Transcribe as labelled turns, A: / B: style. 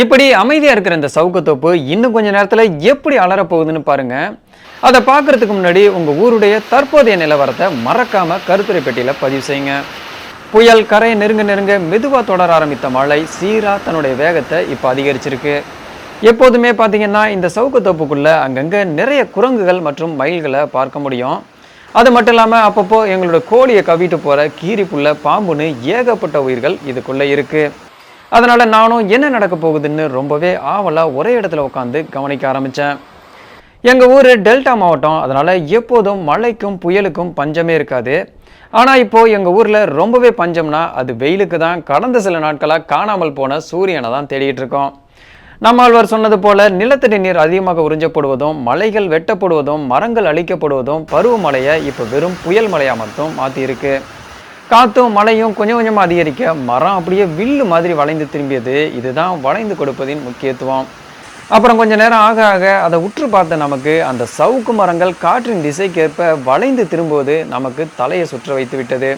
A: இப்படி அமைதியாக இருக்கிற இந்த சவுக்குத்தோப்பு இன்னும் கொஞ்ச நேரத்தில் எப்படி அலறப் போகுதுன்னு பாருங்க. அதை பார்க்கறதுக்கு முன்னாடி உங்கள் ஊருடைய தற்போதைய நிலவரத்தை மறக்காம கருத்துரை பெட்டியில் பதிவு செய்யுங்க. புயல் கரையை நெருங்க நெருங்க மெதுவாக தொடர ஆரம்பித்த மழை சீராக தன்னுடைய வேகத்தை இப்போ அதிகரிச்சிருக்கு. எப்போதுமே பார்த்தீங்கன்னா இந்த சவுக்குத்தோப்புக்குள்ள அங்கங்கே நிறைய குரங்குகள் மற்றும் மயில்களை பார்க்க முடியும். அது மட்டும் இல்லாமல் அப்பப்போ எங்களோட கோழியை கவிட்டு போகிற கீரிப்புள்ள பாம்புன்னு ஏகப்பட்ட உயிர்கள் இதுக்குள்ளே இருக்குது அதனால் நானும் என்ன நடக்க போகுதுன்னு ரொம்பவே ஆவலாக ஒரே இடத்துல உட்காந்து கவனிக்க ஆரம்பித்தேன் எங்கள் ஊர் டெல்டா மாவட்டம். அதனால் எப்போதும் மழைக்கும் புயலுக்கும் பஞ்சமே இருக்காது. ஆனால் இப்போது எங்கள் ஊரில் ரொம்பவே பஞ்சம்னா அது வெயிலுக்கு தான். கடந்த சில நாட்களாக காணாமல் போன சூரியனை தான் தேடிட்டு இருக்கோம். நம்மாழ்வார் சொன்னது போல நிலத்தடி நீர் அதிகமாக உறிஞ்சப்படுவதும் மலைகள் வெட்டப்படுவதும் மரங்கள் அழிக்கப்படுவதும் பருவமழையை இப்போ வெறும் புயல் மழையாக மட்டும் மாற்றியிருக்கு காற்றும் மழையும் கொஞ்சம் கொஞ்சமாக அதிகரிக்க மரம் அப்படியே வில்லு மாதிரி வளைந்து திரும்பியது. இதுதான் வளைந்து கொடுப்பதின் முக்கியத்துவம். அப்புறம் கொஞ்ச நேரம் ஆக ஆக அதை உற்று பார்த்த நமக்கு அந்த சவுக்கு மரங்கள் காற்றின் திசைக்கேற்ப வளைந்து திரும்புவது நமக்கு தலையை சுற்ற வைத்து விட்டது